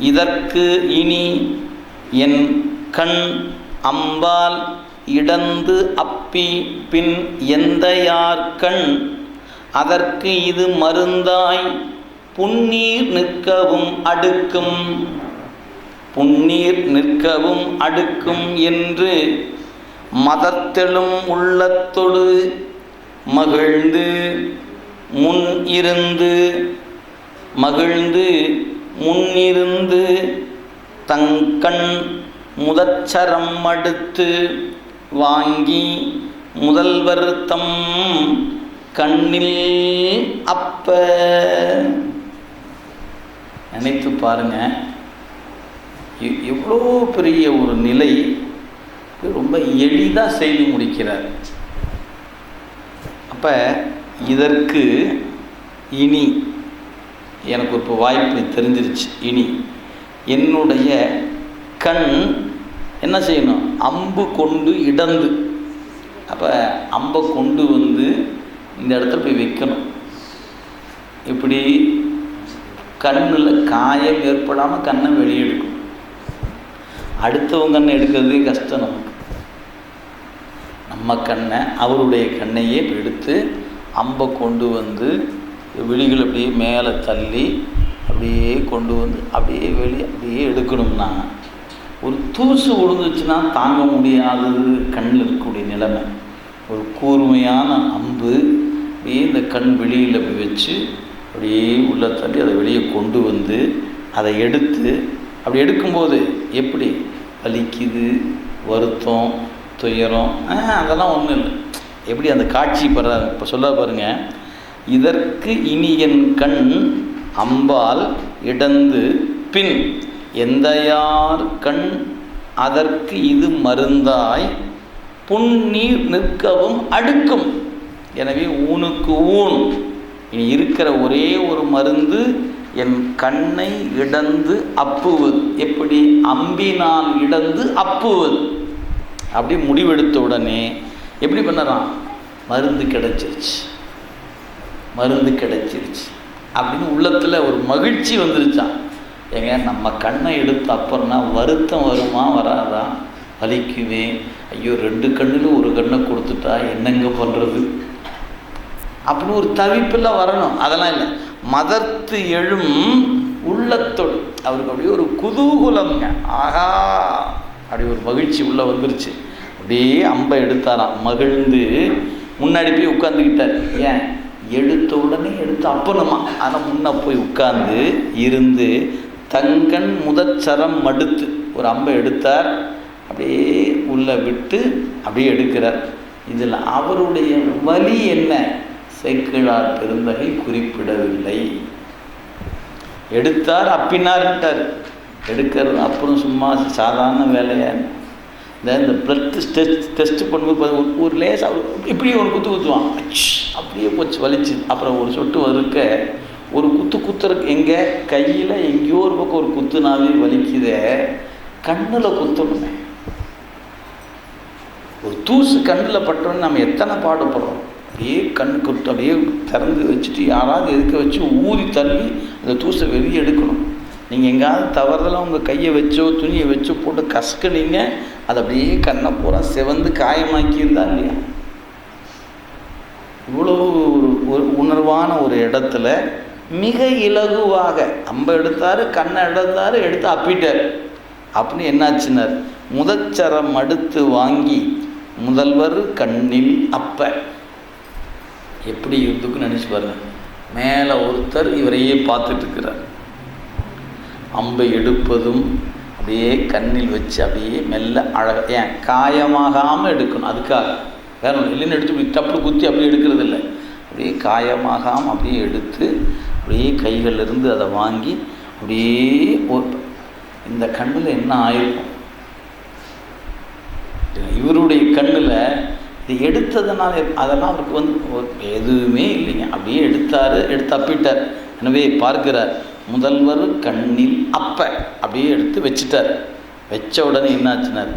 இதற்கு இனி என் கண் அம்பால் இடந்து அப்பி பின் எந்த யார் கண்? அதற்கு இது மருந்தாய் புன்னீர் நிற்கவும் அடுக்கும். புன்னீர் நிற்கவும் அடுக்கும் என்று மதத்தெழும் உள்ளத்தொடு மகிழ்ந்து முன் இருந்து மகிழ்ந்து முன்னிருந்து தங்கண் முதச்சரம் அடுத்து வாங்கி முதல்வர் தம் கண்ணில் அப்ப. நினைத்து பாருங்க. எவ்வளோ பெரிய ஒரு நிலை ரொம்ப எளிதாக செய்து முடிக்கிறார். அப்போ இதற்கு இனி எனக்கு இப்போ வாய்ப்பு தெரிஞ்சிருச்சு. இனி என்னுடைய கண் என்ன செய்யணும்? அம்பு கொண்டு இடந்து. அப்போ அம்பை கொண்டு வந்து இந்த இடத்துல போய் வைக்கணும். இப்படி கண்ணில் காயம் ஏற்படாமல் கண்ணை வெளியெடுக்கும் அடுத்தவங்க கண்ணை எடுக்கிறதே கஷ்டம் நமக்கு. நம்ம கண்ணை அவருடைய கண்ணையே எடுத்து அம்பை கொண்டு வந்து விழிகள் அப்படியே மேலே தள்ளி அப்படியே கொண்டு வந்து அப்படியே வெளியே அப்படியே எடுக்கணும்னா ஒரு தூசு விழுந்துச்சுன்னா தாங்க முடியாதது கண்ணில் இருக்கக்கூடிய நிலைமை. ஒரு கூர்மையான அம்பு அப்படியே இந்த கண் வெளியில் போய் வச்சு அப்படியே உள்ள தள்ளி அதை வெளியே கொண்டு வந்து அதை எடுத்து அப்படி எடுக்கும்போது எப்படி? வலிக்குது வருத்தம் துயரம் அதெல்லாம் ஒன்றும் இல்லை. எப்படி அந்த காட்சி பெற இப்போ சொல்ல பாருங்கள் இதற்கு இனி என் கண் அம்பால் இடந்து பின் எந்தையார் கண் அதற்கு இது மருந்தாய் புன்னீர் நிற்கவும் அடுக்கும். எனவே ஊனுக்கு ஊன். இனி இருக்கிற ஒரே ஒரு மருந்து என் கண்ணை இடந்து அப்புவது எப்படி? அம்பினால் இடந்து அப்புவது அப்படி முடிவெடுத்த உடனே எப்படி பண்ணறான் மருந்து கிடைச்சிருச்சு. மருந்து கிடைச்சிருச்சு. அப்படின்னு உள்ளத்தில் ஒரு மகிழ்ச்சி வந்துருச்சான் ஏங்க நம்ம கண்ணை எடுத்த அப்புறம்னா வருத்தம் வருமா வராதா? வலிக்குமே. ஐயோ ரெண்டு கண்ணில் ஒரு கண்ணை கொடுத்துட்டா என்னங்க பண்ணுறது அப்படின்னு ஒரு தவிப்பெல்லாம் வரணும். அதெல்லாம் இல்லை. மதத்து எழும் உள்ளத்தோடு. அவருக்கு அப்படியே ஒரு குதூகுலம்ங்க. ஆஹா! அப்படி ஒரு மகிழ்ச்சி உள்ளே வந்துருச்சு. அப்படியே அம்பை எடுத்தாராம். மகிழ்ந்து முன்னாடி போய் உட்காந்துக்கிட்டார் ஏன்? எடுத்த உடனே எடுத்து அப்பணுமா ஆனால் முன்ன போய் உட்கார்ந்து இருந்து தங்கன் முதச்சரம் மடுத்து ஒரு அம்பை எடுத்தார். அப்படியே உள்ளே விட்டு அப்படியே எடுக்கிறார். இதில் அவருடைய வலி என்ன? சைக்கிளார் பெருந்தகை குறிப்பிடவில்லை. எடுத்தார் அப்பினார்ட்டார் எடுக்கிறது அப்புறம் சும்மா சாதாரண வேலையா? இந்த இந்த டெஸ்ட் டெஸ்ட் பண்ணும்போது ஒரு- ஒரு லேசாக இப்படியே ஒரு குத்து குத்துவான். அப்படியே போச்சு வலிச்சு. அப்புறம் ஒரு சொட்டு வறுக்க ஒரு குத்து குத்துறக்கு எங்கே கையில் எங்கேயோ ஒரு பக்கம் ஒரு குத்துனாவே வலிக்குதே. கண்ணில் குத்தணுமே. ஒரு தூசு கண்ணில் பட்டோன்னு நம்ம எத்தனை பாடுபடுறோம்? அப்படியே கண் குத்து அப்படியே திறந்து வச்சுட்டு யாராவது எதுக்க வச்சு ஊதி தள்ளி அந்த தூசை வெளியே எடுக்கணும். நீங்கள் எங்கேயாவது தவறுதலாக உங்கள் கையை வச்சோ துணியை வச்சோ போட்டு கசக்குனீங்க அது அப்படியே கண்ணை பூரா செவந்து காயமாக்கியிருந்தா இல்லையா? இவ்வளோ ஒரு உணர்வான ஒரு இடத்துல மிக இலகுவாக அம்பை எடுத்தார் கண்ணை எடுத்தார் எடுத்து அப்பிட்டார். அப்படின்னு என்னாச்சுனார்? முதச்சரம் அடுத்து வாங்கி முதல்வர் கண்ணில் அப்ப. எப்படி இருந்துக்குன்னு நினச்சி பாருங்க. மேலே ஒருத்தர் இவரையே பார்த்துட்டு இருக்கிறார். அம்பை எடுப்பதும் அப்படியே கண்ணில் வச்சு அப்படியே மெல்ல அழக ஏன் காயமாகாமல் எடுக்கணும். அதுக்காக. வேற ஒன்று இல்லைன்னு எடுத்து இப்படி குத்தி அப்படியே எடுக்கிறது இல்லை. அப்படியே காயமாகாமல் அப்படியே எடுத்து அப்படியே கைகளிலிருந்து அதை வாங்கி அப்படியே ஒரு- இந்த கண்ணில் என்ன ஆயிருக்கும்? இவருடைய கண்ணில் இது எடுத்ததுனால அதெல்லாம் அவருக்கு வந்து எதுவுமே இல்லைங்க. அப்படியே எடுத்தார் எடுத்து அப்பிட்டார் எனவே பார்க்கிறார். முதல்வர் கண்ணில் அப்ப அப்படியே எடுத்து வச்சிட்டார். வச்ச உடனே என்னாச்சுனார்?